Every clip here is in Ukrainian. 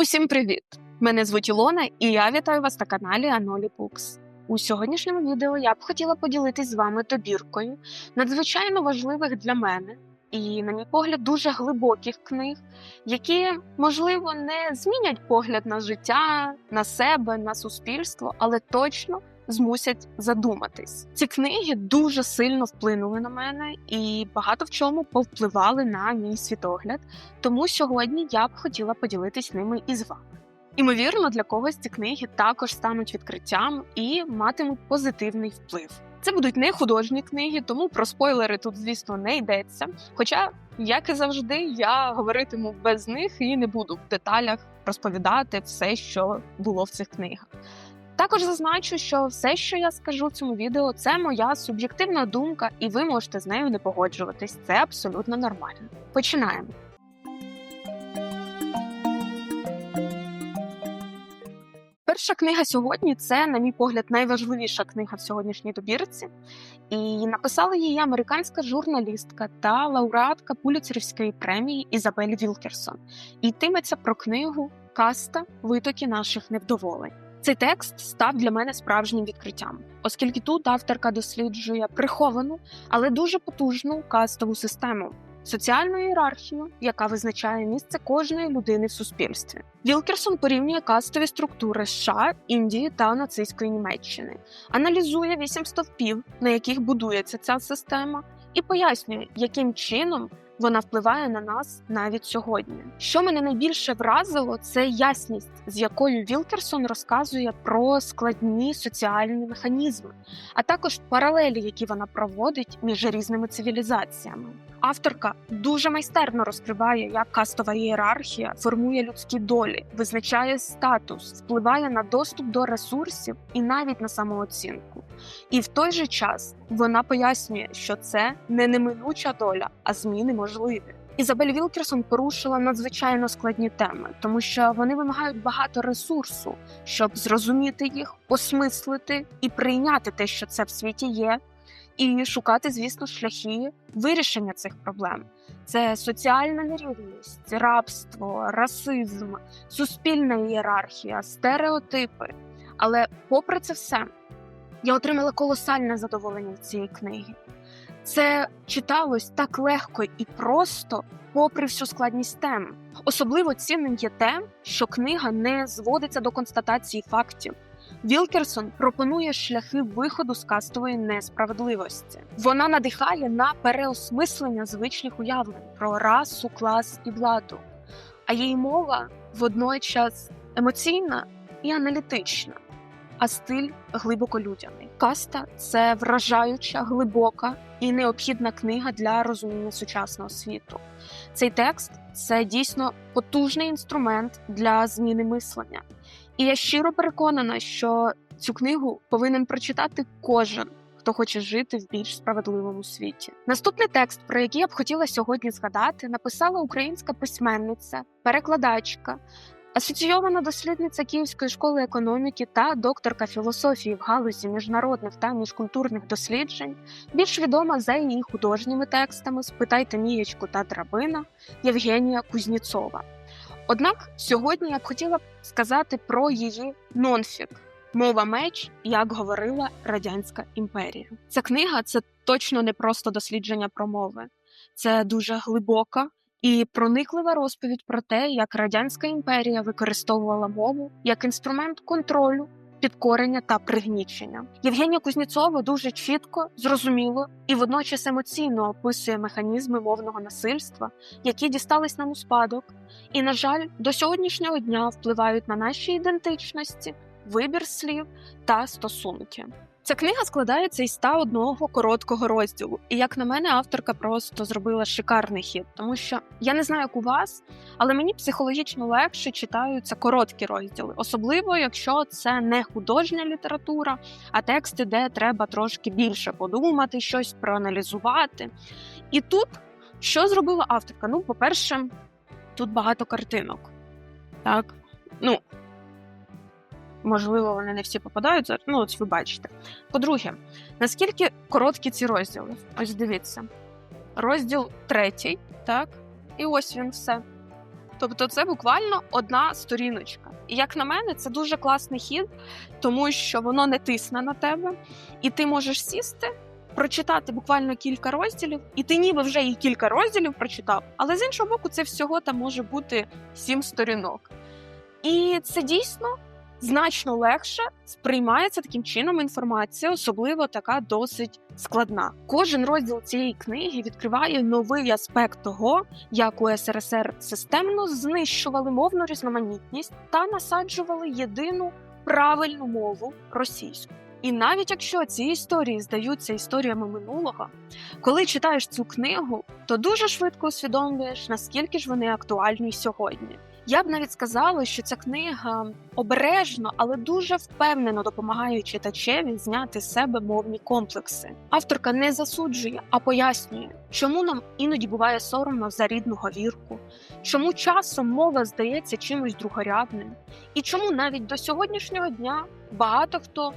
Усім привіт! Мене звуть Ілона, і я вітаю вас на каналі Анолі Букс. У сьогоднішньому відео я б хотіла поділитись з вами добіркою надзвичайно важливих для мене і, на мій погляд, дуже глибоких книг, які, можливо, не змінять погляд на життя, на себе, на суспільство, але точно змусять задуматись. Ці книги дуже сильно вплинули на мене і багато в чому повпливали на мій світогляд. Тому сьогодні я б хотіла поділитись ними із вами. Імовірно, для когось ці книги також стануть відкриттям і матимуть позитивний вплив. Це будуть не художні книги, тому про спойлери тут, звісно, не йдеться. Хоча, як і завжди, я говоритиму без них і не буду в деталях розповідати все, що було в цих книгах. Також зазначу, що все, що я скажу в цьому відео, це моя суб'єктивна думка, і ви можете з нею не погоджуватись. Це абсолютно нормально. Починаємо. Перша книга сьогодні це, на мій погляд, найважливіша книга в сьогоднішній добірці. І написала її американська журналістка та лауреатка Пуліцерівської премії Ізабель Вілкерсон. І йтиметься про книгу Каста витоки наших невдоволень. Цей текст став для мене справжнім відкриттям, оскільки тут авторка досліджує приховану, але дуже потужну кастову систему, соціальну ієрархію, яка визначає місце кожної людини в суспільстві. Вілкерсон порівнює кастові структури США, Індії та нацистської Німеччини, аналізує вісім стовпів, на яких будується ця система, і пояснює, яким чином вона впливає на нас навіть сьогодні. Що мене найбільше вразило, це ясність, з якою Вілкерсон розказує про складні соціальні механізми, а також паралелі, які вона проводить між різними цивілізаціями. Авторка дуже майстерно розкриває, як кастова ієрархія формує людські долі, визначає статус, впливає на доступ до ресурсів і навіть на самооцінку. І в той же час вона пояснює, що це не неминуча доля, а зміни можливі. Ізабель Вілкерсон порушила надзвичайно складні теми, тому що вони вимагають багато ресурсу, щоб зрозуміти їх, осмислити і прийняти те, що це в світі є, і шукати, звісно, шляхи вирішення цих проблем. Це соціальна нерівність, рабство, расизм, суспільна ієрархія, стереотипи. Але, попри це все, я отримала колосальне задоволення від цієї книги. Це читалось так легко і просто, попри всю складність тем. Особливо цінним є те, що книга не зводиться до констатації фактів. Вілкерсон пропонує шляхи виходу з кастової несправедливості. Вона надихає на переосмислення звичних уявлень про расу, клас і владу, а її мова водночас емоційна і аналітична, а стиль глибоко людяний. Каста це вражаюча, глибока і необхідна книга для розуміння сучасного світу. Цей текст це дійсно потужний інструмент для зміни мислення. І я щиро переконана, що цю книгу повинен прочитати кожен, хто хоче жити в більш справедливому світі. Наступний текст, про який я б хотіла сьогодні згадати, написала українська письменниця, перекладачка, асоційована дослідниця Київської школи економіки та докторка філософії в галузі міжнародних та міжкультурних досліджень, більш відома за її художніми текстами Спитайте мієчку та драбина Євгенія Кузніцова. Однак сьогодні я б хотіла б сказати про її нонфік Мова меч, як говорила Радянська імперія. Ця книга це точно не просто дослідження про мови, це дуже глибока і прониклива розповідь про те, як Радянська імперія використовувала мову як інструмент контролю. Підкорення та пригнічення Євгенія Кузніцова дуже чітко, зрозуміло і водночас емоційно описує механізми мовного насильства, які дістались нам у спадок, і, на жаль, до сьогоднішнього дня впливають на наші ідентичності, вибір слів та стосунки. Ця книга складається із 101 короткого розділу, і як на мене, авторка просто зробила шикарний хід, тому що я не знаю, як у вас, але мені психологічно легше читаються короткі розділи, особливо якщо це не художня література, а тексти, де треба трошки більше подумати, щось проаналізувати. І тут що зробила авторка? Ну, по-перше, тут багато картинок. Так, ну можливо, вони не всі попадають зараз. Ну, ось ви бачите. По-друге, наскільки короткі ці розділи? Ось дивіться. Розділ третій, так, і ось він все. Тобто, це буквально одна сторіночка. І як на мене, це дуже класний хід, тому що воно не тисне на тебе, і ти можеш сісти. Прочитати буквально кілька розділів, і ти ніби вже і кілька розділів прочитав, але з іншого боку, це всього там може бути сім сторінок. І це дійсно значно легше сприймається таким чином інформація, особливо така досить складна. Кожен розділ цієї книги відкриває новий аспект того, як у СРСР системно знищували мовну різноманітність та насаджували єдину правильну мову російську. І навіть якщо ці історії здаються історіями минулого, коли читаєш цю книгу, то дуже швидко усвідомлюєш, наскільки ж вони актуальні сьогодні. Я б навіть сказала, що ця книга обережно, але дуже впевнено допомагає читачеві зняти з себе мовні комплекси. Авторка не засуджує, а пояснює, чому нам іноді буває соромно за рідну говірку, чому часом мова здається чимось другорядним, і чому навіть до сьогоднішнього дня багато хто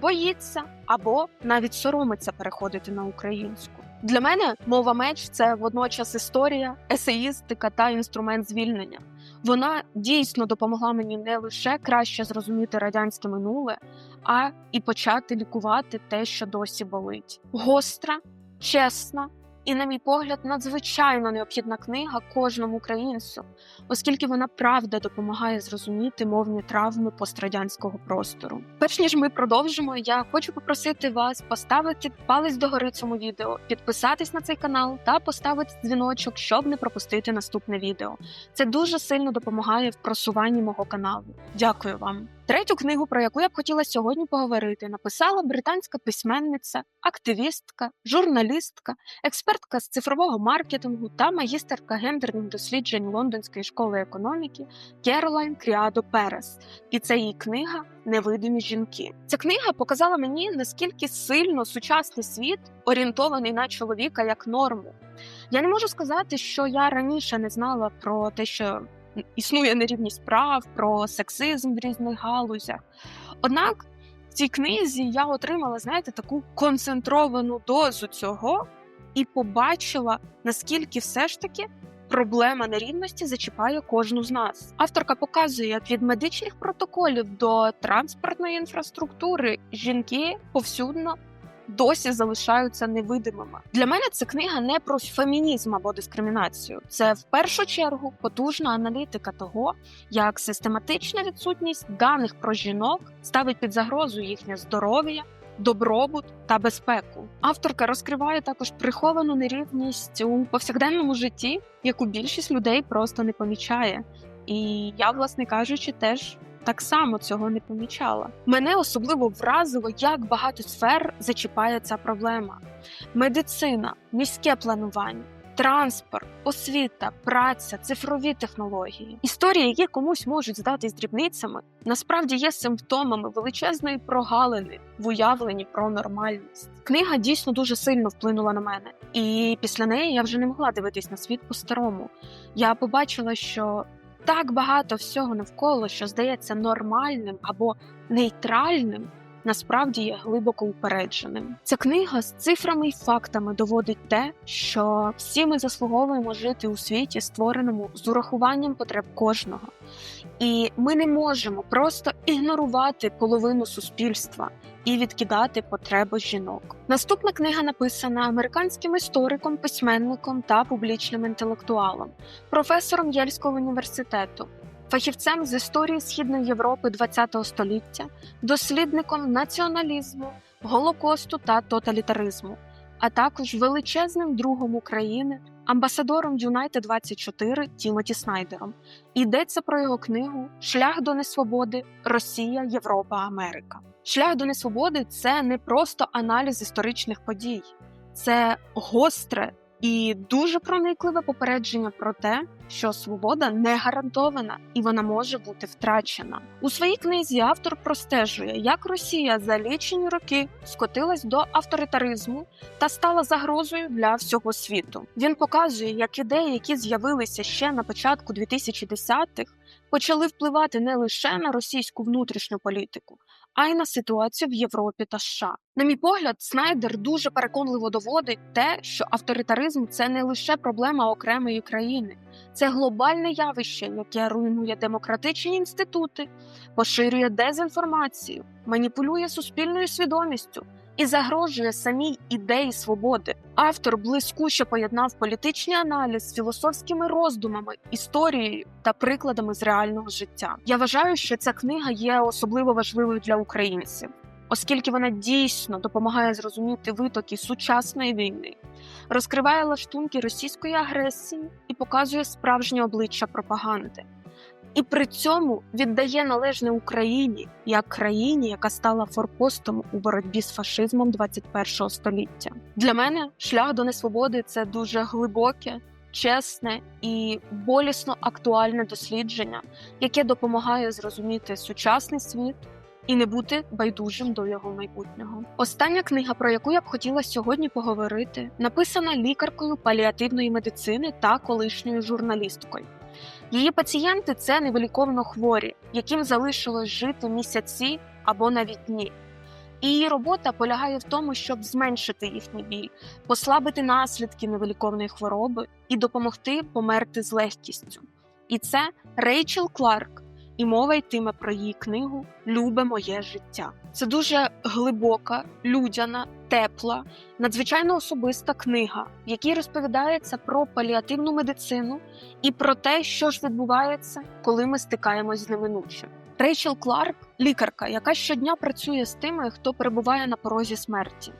боїться або навіть соромиться переходити на українську. Для мене мова меч це водночас історія, есеїстика та інструмент звільнення. Вона дійсно допомогла мені не лише краще зрозуміти радянське минуле, а і почати лікувати те, що досі болить. Гостра, чесна і, на мій погляд, надзвичайно необхідна книга кожному українцю, оскільки вона правда допомагає зрозуміти мовні травми пострадянського простору. Перш ніж ми продовжимо, я хочу попросити вас поставити палець догори цьому відео, підписатись на цей канал та поставити дзвіночок, щоб не пропустити наступне відео. Це дуже сильно допомагає в просуванні мого каналу. Дякую вам. Третю книгу, про яку я б хотіла сьогодні поговорити, написала британська письменниця, активістка, журналістка, експертка з цифрового маркетингу та магістерка гендерних досліджень Лондонської школи економіки Керолайн Кріадо Перес. І це її книга Невидимі жінки. Ця книга показала мені наскільки сильно сучасний світ орієнтований на чоловіка як норму. Я не можу сказати, що я раніше не знала про те, що існує нерівність прав, про сексизм в різних галузях. Однак в цій книзі я отримала, знаєте, таку концентровану дозу цього і побачила, наскільки все ж таки. Проблема нерівності зачіпає кожну з нас. Авторка показує, як від медичних протоколів до транспортної інфраструктури жінки повсюдно досі залишаються невидимими. Для мене це книга не про фемінізм або дискримінацію. Це в першу чергу потужна аналітика того, як систематична відсутність даних про жінок ставить під загрозу їхнє здоров'я. Добробут та безпеку авторка розкриває також приховану нерівність у повсякденному житті, яку більшість людей просто не помічає. І я, власне кажучи, теж так само цього не помічала. Мене особливо вразило, як багато сфер зачіпає ця проблема: медицина, міське планування. Транспорт, освіта, праця, цифрові технології, історії, які комусь можуть здатись дрібницями, насправді є симптомами величезної прогалини в уявленні про нормальність. Книга дійсно дуже сильно вплинула на мене, і після неї я вже не могла дивитись на світ по-старому. Я побачила, що так багато всього навколо, що здається нормальним або нейтральним, насправді є глибоко упередженим. Ця книга з цифрами і фактами доводить те, що всі ми заслуговуємо жити у світі, створеному з урахуванням потреб кожного. І ми не можемо просто ігнорувати половину суспільства і відкидати потреби жінок. Наступна книга написана американським істориком, письменником та публічним інтелектуалом, професором Єльського університету, фахівцем з історії Східної Європи ХХ століття, дослідником націоналізму, голокосту та тоталітаризму, а також величезним другом України. Амбасадором Юнайтед 24 Тімоті Снайдером. Йдеться про його книгу Шлях до несвободи. Росія, Європа, Америка. Шлях до несвободи це не просто аналіз історичних подій, це гостре і дуже проникливе попередження про те, що свобода не гарантована і вона може бути втрачена. У своїй книзі автор простежує, як Росія за лічені роки скотилась до авторитаризму та стала загрозою для всього світу. Він показує, як ідеї, які з'явилися ще на початку 2010-х, почали впливати не лише на російську внутрішню політику, а й на ситуацію в Європі та США. На мій погляд, Снайдер дуже переконливо доводить те, що авторитаризм це не лише проблема окремої країни, це глобальне явище, яке руйнує демократичні інститути, поширює дезінформацію, маніпулює суспільною свідомістю і загрожує самій ідеї свободи. Автор блискуче поєднав політичний аналіз з філософськими роздумами, історією та прикладами з реального життя. Я вважаю, що ця книга є особливо важливою для українців, оскільки вона дійсно допомагає зрозуміти витоки сучасної війни, розкриває лаштунки російської агресії і показує справжнє обличчя пропаганди. І при цьому віддає належне Україні як країні, яка стала форпостом у боротьбі з фашизмом 21 століття. Для мене шлях до несвободи це дуже глибоке, чесне і болісно актуальне дослідження, яке допомагає зрозуміти сучасний світ. І не бути байдужим до його майбутнього. Остання книга, про яку я б хотіла сьогодні поговорити, написана лікаркою паліативної медицини та колишньою журналісткою. Її пацієнти це невиліковно хворі, яким залишилось жити місяці або навіть дні. Її робота полягає в тому, щоб зменшити їхній біль, послабити наслідки невиліковної хвороби і допомогти померти з легкістю. І це Рейчел Кларк, і мова йтиме про її книгу Любе моє життя. Це дуже глибока, людяна, тепла, надзвичайно особиста книга, в якій розповідається про паліативну медицину і про те, що ж відбувається, коли ми стикаємось з неминучим. Рейчел Кларк лікарка, яка щодня працює з тими, хто перебуває на порозі смерті.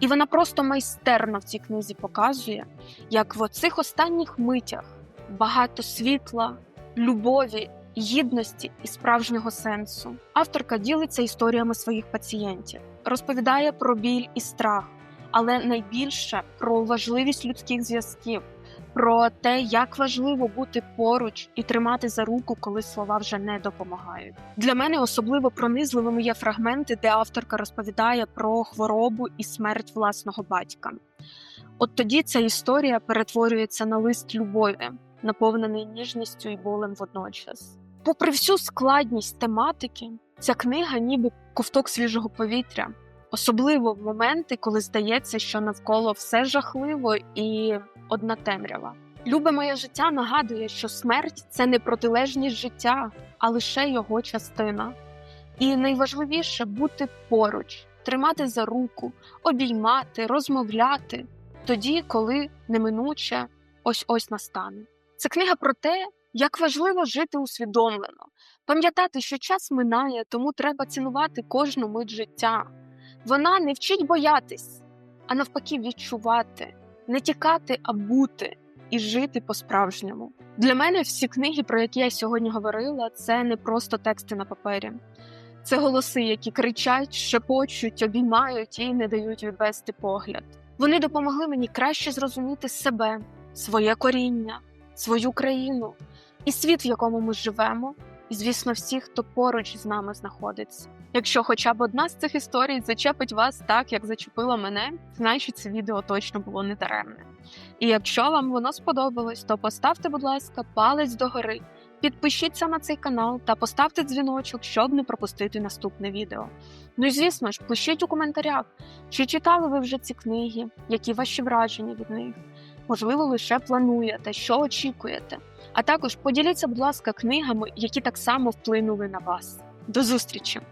І вона просто майстерно в цій книзі показує, як в оцих останніх митях багато світла, любові гідності і справжнього сенсу. Авторка ділиться історіями своїх пацієнтів, розповідає про біль і страх, але найбільше про важливість людських зв'язків, про те, як важливо бути поруч і тримати за руку, коли слова вже не допомагають. Для мене особливо пронизливими є фрагменти, де авторка розповідає про хворобу і смерть власного батька. От тоді ця історія перетворюється на лист любові, наповнений ніжністю і болем водночас. Попри всю складність тематики, ця книга ніби ковток свіжого повітря, особливо в моменти, коли здається, що навколо все жахливо і одна темрява. Любе моє життя нагадує, що смерть це не протилежність життя, а лише його частина. І найважливіше бути поруч, тримати за руку, обіймати, розмовляти тоді, коли неминуче ось ось настане. Це книга про те, як важливо жити усвідомлено, пам'ятати, що час минає, тому треба цінувати кожну мить життя. Вона не вчить боятись, а навпаки, відчувати, не тікати, а бути і жити по-справжньому. Для мене всі книги, про які я сьогодні говорила, це не просто тексти на папері. Це голоси, які кричать, шепочуть, обіймають і не дають відвести погляд. Вони допомогли мені краще зрозуміти себе, своє коріння, свою країну і світ, в якому ми живемо, і, звісно, всіх, хто поруч з нами знаходиться. Якщо хоча б одна з цих історій зачепить вас так, як зачепила мене, значить це відео точно було не даремне. І якщо вам воно сподобалось, то поставте, будь ласка, палець догори, підпишіться на цей канал та поставте дзвіночок, щоб не пропустити наступне відео. Ну і звісно ж, пишіть у коментарях, чи читали ви вже ці книги, які ваші враження від них. Можливо, лише плануєте, що очікуєте. А також поділіться, будь ласка, книгами, які так само вплинули на вас. До зустрічі!